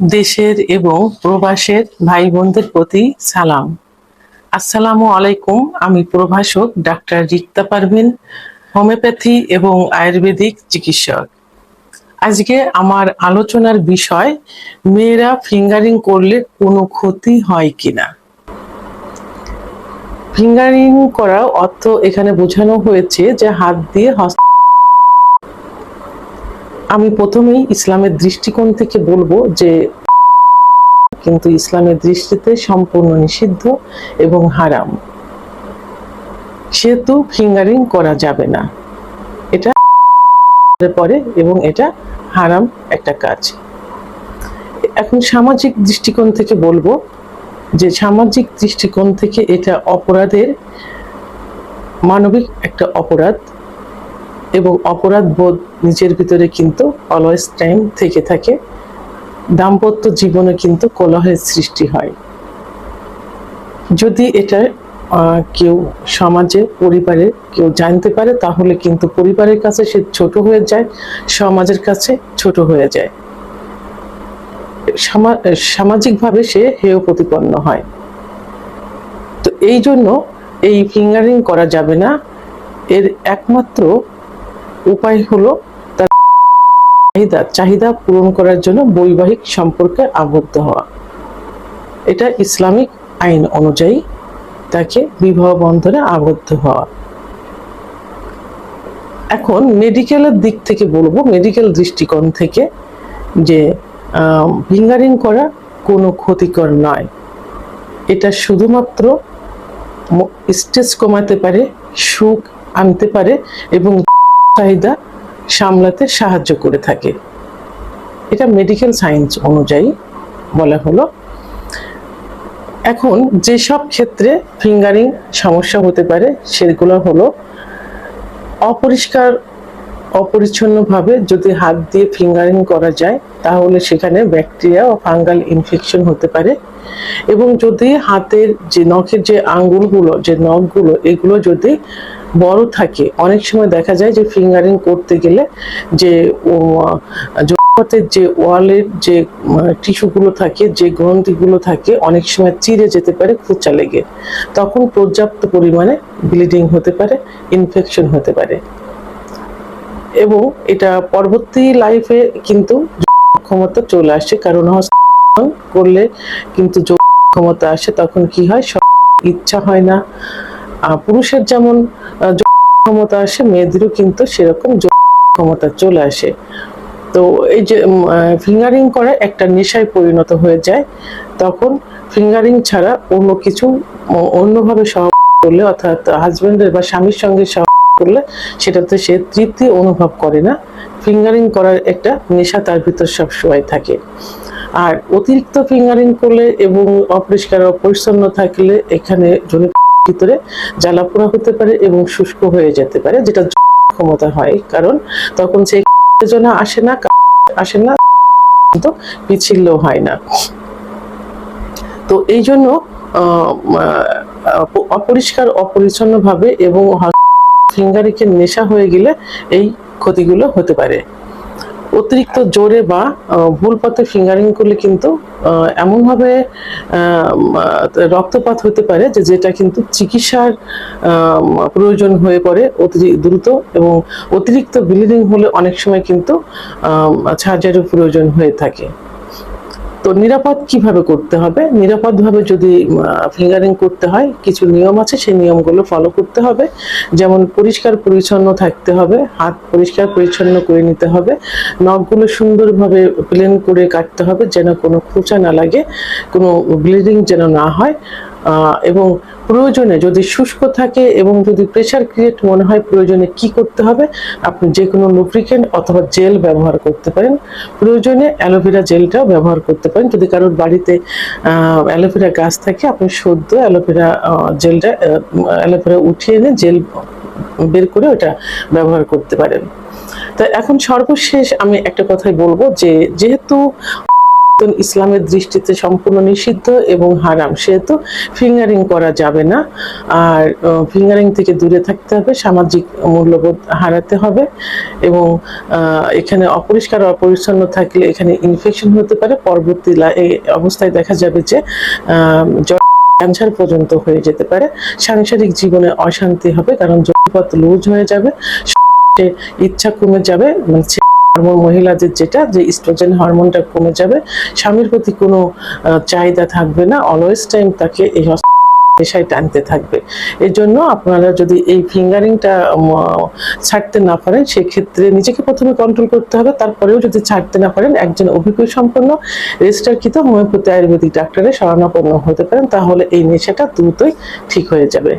দেশের এবং প্রবাসের ভাই বোনদের প্রতি সালাম। আসসালামু আলাইকুম, আমি প্রভাষক ডাক্তার রিক্তা পারভিন, হোমিওপ্যাথি এবং আয়ুর্বেদিক চিকিৎসক। আজকে আমার আলোচনার বিষয়, মেয়েরা ফিঙ্গারিং করলে কোনো ক্ষতি হয় কিনা? ফিঙ্গারিং করা অর্থ এখানে বোঝানো হয়েছে যে হাত দিয়ে হস্ত আমি প্রথমেই ইসলামের দৃষ্টিকোণ থেকে বলব যে কিন্তু ইসলামের দৃষ্টিতে সম্পূর্ণ নিষিদ্ধ এবং হারাম। সেহেতু ফিঙ্গারিং করা যাবে না। এটা পরে এবং এটা হারাম একটা কাজ। এখন সামাজিক দৃষ্টিকোণ থেকে বলব যে সামাজিক দৃষ্টিকোণ থেকে এটা অপরাধের মানবিক একটা অপরাধ। এবং অপরাধ বোধ নিজের ভিতরে কিন্তু অলওয়েজ টাইম থেকে থাকে। দাম্পত্য জীবনে কিন্তু কলহের সৃষ্টি হয়। যদি এটা কেউ সমাজে পরিবারে কেউ জানতে পারে, তাহলে কিন্তু পরিবারের কাছে সে ছোট হয়ে যায়, সমাজের কাছে ছোট হয়ে যায়। সামা- সামাজিকভাবে সে হেয় প্রতিপন্ন হয়। তো এই জন্য এই ফিঙ্গারিং করা যাবে না। এর একমাত্র উপায় হলো তার চাহিদা চাহিদা পূরণ করার জন্য বৈবাহিক সম্পর্কে আবদ্ধ হওয়া। এটা ইসলামিক আইন অনুযায়ী তাকে বিবাহ বন্ধনে আবদ্ধ হওয়া। এখন মেডিকেলের দিক থেকে বলব মেডিকেল দৃষ্টিকোণ থেকে যে ফিঙ্গারিং করা কোনো ক্ষতিকর নয়। এটা শুধুমাত্র স্ট্রেস কমাতে পারে, সুখ আনতে পারে এবং চাহিদা সামলাতে সাহায্য করে থাকে। এটা মেডিকেল সায়েন্স অনুযায়ী বলা হলো। এখন যেসব ক্ষেত্রে ফিঙ্গারিং সমস্যা হতে পারে, সেগুলো হলো অপরিষ্কার, অপরিচ্ছন্নভাবে যদি হাত দিয়ে ফিঙ্গারিং করা যায়, তাহলে সেখানে ব্যাকটেরিয়া ও ফাঙ্গাল ইনফেকশন হতে পারে। এবং যদি হাতের যে নখের যে আঙ্গুলগুলো, যে নখগুলো, এগুলো যদি বড় থাকে। অনেক সময় দেখা যায় যে ফিঙ্গারিং করতে গেলে যে যে ওয়ালের যে টিস্যুগুলো থাকে, যে গ্রন্থিগুলো থাকে, অনেক সময় চিরে যেতে পারে, খোঁচা লেগে। তখন পর্যাপ্ত পরিমাণে ব্লিডিং হতে পারে, ইনফেকশন হতে পারে। এবং এটা পরবর্তী লাইফে কিন্তু ক্ষমতা চলে আসে, কারণ করলে কিন্তু ক্ষমতা আসে, তখন কি হয়? সব ইচ্ছা হয় না। পুরুষের যেমন ক্ষমতা আসে, মেয়েদেরও কিন্তু সেরকম ক্ষমতা চলে আসে। তো এই যে ফিঙ্গারিং করে একটা নেশায় পরিণত হয়ে যায়, তখন ফিঙ্গারিং ছাড়া অন্য কিছু অন্যভাবে সহ করলে, অর্থাৎ হাজবেন্ডের বা স্বামীর সঙ্গে সহ করলে, সেটাতে সে তৃপ্তি অনুভব করে না। ফিঙ্গারিং করার একটা নেশা তার ভিতর সবসময় থাকে। আর অতিরিক্ত ফিঙ্গারিং করলে এবং অপরিষ্কার, অপরিচ্ছন্ন থাকলে এখানে ভিতরে জ্বালাপোড়া হতে পারে এবং শুষ্ক হয়ে যেতে পারে, যেটা ক্ষমতা হয়। কারণ তখন সেই উত্তেজনা আসে না আসে না, কিন্তু পিছিল্য হয় না। তো এই জন্য অপরিষ্কার অপরিচ্ছন্ন ভাবে এবং ফিঙ্গারিংয়ের নেশা হয়ে গেলে এই ক্ষতিগুলো হতে পারে। অতিরিক্ত জোরে বা ভুল পথে ফিঙ্গারিং করলে কিন্তু এমনভাবে রক্তপাত হতে পারে যে, যেটা কিন্তু চিকিৎসার প্রয়োজন হয়ে পড়ে দ্রুত এবং অতিরিক্ত ব্লিডিং হলে অনেক সময় কিন্তু সার্জারির প্রয়োজন হয়ে থাকে। তো নিরাপদ কীভাবে করতে হবে? নিরাপদভাবে যদি ফিঙ্গারিং করতে হয়, কিছু নিয়ম আছে, সেই নিয়মগুলো ফলো করতে হবে। যেমন পরিষ্কার পরিচ্ছন্ন থাকতে হবে, হাত পরিষ্কার পরিচ্ছন্ন করে নিতে হবে, নখগুলো সুন্দরভাবে প্লেন করে কাটতে হবে, যেন কোনো খোঁচা না লাগে, কোনো ব্লিডিং যেন না হয়। এবং প্রয়োজনে যদি শুষ্ক থাকে এবং যদি প্রেশার ক্রিয়েট মনে হয় প্রয়োজনে কি করতে হবে? আপনি যে কোনো লুব্রিকেন্ট অথবা জেল ব্যবহার করতে পারেন। প্রয়োজনে অ্যালোভেরা জেলটাও ব্যবহার করতে পারেন। যদি কারোর বাড়িতে অ্যালোভেরা গাছ থাকে, আপনি সদ্য অ্যালোভেরা জেলটা অ্যালোভেরা উঠিয়ে এনে জেল বের করে ওটা ব্যবহার করতে পারেন। তো এখন সর্বশেষ আমি একটা কথাই বলব যে, যেহেতু ইসলামের দৃষ্টিতে সম্পূর্ণ নিষিদ্ধ এবং হারাম। সেহেতু ফিঙ্গারিং করা যাবে না। আর ফিঙ্গারিং থেকে দূরে থাকতে হবে, সামাজিক মূল্যবোধ হারাতে হবে এবং এখানে অপরিষ্কার অপরিচ্ছন্ন থাকলে এখানে ইনফেকশন হতে পারে। পরবর্তী অবস্থায় দেখা যাবে যে ক্যান্সার পর্যন্ত হয়ে যেতে পারে। সাংসারিক জীবনে অশান্তি হবে কারণ জলপথ লুজ হয়ে যাবে। ইচ্ছা কমে যাবে মানে হরমোন মহিলাদের যেটা, যে ইস্ট্রোজেন হরমোনটা কমে যাবে, স্বামীর প্রতি কোনো চাহিদা থাকবে না অলওয়েজ টাইম তাকে এই পেশায় টানতে থাকবে। এর জন্য আপনারা যদি এই ফিঙ্গারিংটা ছাড়তে না পারেন, সেক্ষেত্রে নিজেকে প্রথমে কন্ট্রোল করতে হবে, তারপরেও যদি ছাড়তে না পারেন, একজন অভিজ্ঞ সম্পন্ন রেজিস্টারকৃত হোমিওপ্যাথি আয়ুর্বেদিক ডাক্তারের শরণাপন্ন হতে পারেন, তাহলে এই নেশাটা দ্রুতই ঠিক হয়ে যাবে।